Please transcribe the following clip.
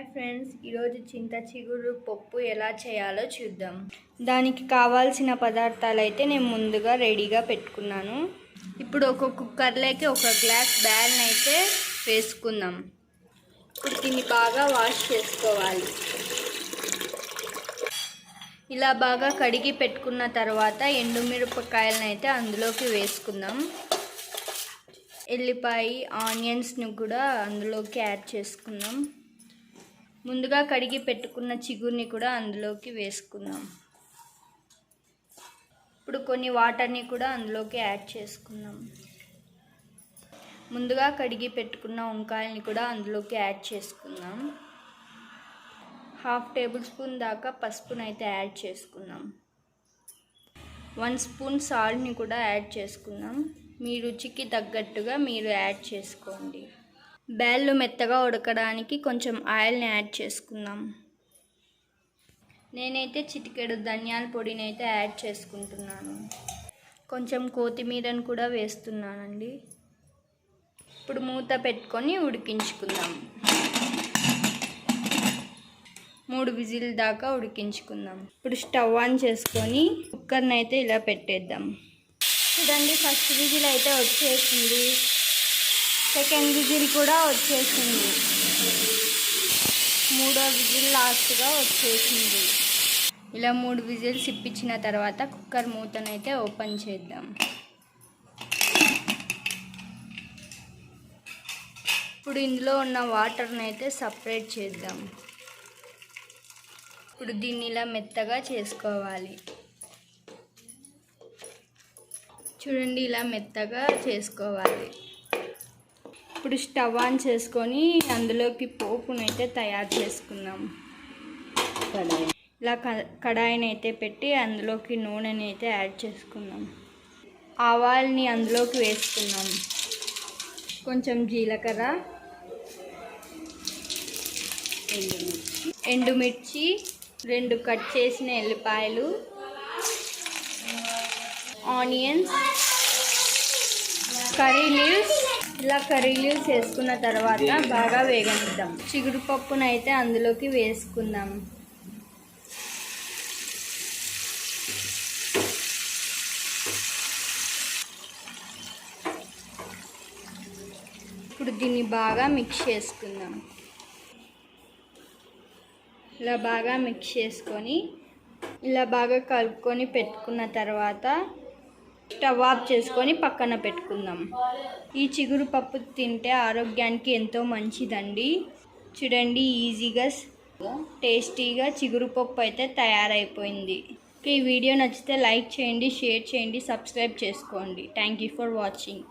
Hi friends ఈరోజు చింత చిగురు పప్పు ఎలా చేయాలో చూద్దాం. దానికి కావాల్సిన పదార్థాలు అయితే నేను ముందుగా రెడీగా పెట్టుకున్నాను. ఇప్పుడు ఒక కుక్కర్లోకి ఒక గ్లాస్ బ్యాల్ని అయితే వేసుకుందాం. ఇప్పుడు దీన్ని బాగా వాష్ చేసుకోవాలి. ఇలా బాగా కడిగి పెట్టుకున్న తర్వాత ఎండుమిరపకాయలను అయితే అందులోకి వేసుకుందాం. ఎల్లిపాయ ఆనియన్స్ని కూడా అందులోకి యాడ్ చేసుకుందాం. ముందుగా కడిగి పెట్టుకున్న చిగురిని కూడా అందులోకి వేసుకుందాం. ఇప్పుడు కొన్ని వాటర్ని కూడా అందులోకి యాడ్ చేసుకుందాం. ముందుగా కడిగి పెట్టుకున్న వంకాయల్ని కూడా అందులోకి యాడ్ చేసుకుందాం. హాఫ్ టేబుల్ స్పూన్ దాకా పసుపును అయితే యాడ్ చేసుకుందాం. వన్ స్పూన్ సాల్ట్ని కూడా యాడ్ చేసుకుందాం. మీ రుచికి తగ్గట్టుగా మీరు యాడ్ చేసుకోండి. బ్యాళ్ళు మెత్తగా ఉడకడానికి కొంచెం ఆయిల్ని యాడ్ చేసుకుందాం. నేనైతే చిటికెడు ధనియాల పొడిని అయితే యాడ్ చేసుకుంటున్నాను. కొంచెం కొత్తిమీరను కూడా వేస్తున్నానండి. ఇప్పుడు మూత పెట్టుకొని ఉడికించుకుందాం. మూడు విజిల్ దాకా ఉడికించుకుందాం. ఇప్పుడు స్టవ్ ఆన్ చేసుకొని కుక్కర్ని అయితే ఇలా పెట్టేద్దాం. చూడండి ఫస్ట్ విజిల్ అయితే వచ్చేసింది. సెకండ్ విజిల్ కూడా వచ్చేసింది. మూడో విజిల్ లాస్ట్గా వచ్చేసింది. ఇలా మూడు విజిల్స్ ఇప్పించిన తర్వాత కుక్కర్ మూతనైతే ఓపెన్ చేద్దాం. ఇప్పుడు ఇందులో ఉన్న వాటర్ని అయితే సపరేట్ చేద్దాం. ఇప్పుడు దీన్ని ఇలా మెత్తగా చేసుకోవాలి. చూడండి ఇలా మెత్తగా చేసుకోవాలి. ఇప్పుడు స్టవ్ ఆన్ చేసుకొని అందులోకి పోపునైతే తయారు చేసుకుందాం. ఇలా కడాయిని అయితే పెట్టి అందులోకి నూనెని అయితే యాడ్ చేసుకుందాం. ఆవాల్ని అందులోకి వేసుకుందాం. కొంచెం జీలకర్ర ఎండుమిర్చి రెండు కట్ చేసిన ఎల్లిపాయలు ఆనియన్స్ కర్రీ లీవ్స్ ఇలా కర్రీ లీవ్స్ వేసుకున్న తర్వాత బాగా వేగనిద్దాం. చిగురు పప్పునైతే అందులోకి వేసుకుందాం. ఇప్పుడు దీన్ని బాగా మిక్స్ చేసుకుందాం. ఇలా బాగా మిక్స్ చేసుకొని ఇలా బాగా కలుపుకొని పెట్టుకున్న తర్వాత స్టవ్ ఆఫ్ చేసుకొని పక్కన పెట్టుకుందాం. ఈ చిగురు పప్పు తింటే ఆరోగ్యానికి ఎంతో మంచిదండి. చూడండి ఈజీగా టేస్టీగా చిగురు పప్పు అయితే తయారైపోయింది. ఈ వీడియో నచ్చితే లైక్ చేయండి షేర్ చేయండి సబ్స్క్రైబ్ చేసుకోండి. Thank you for watching.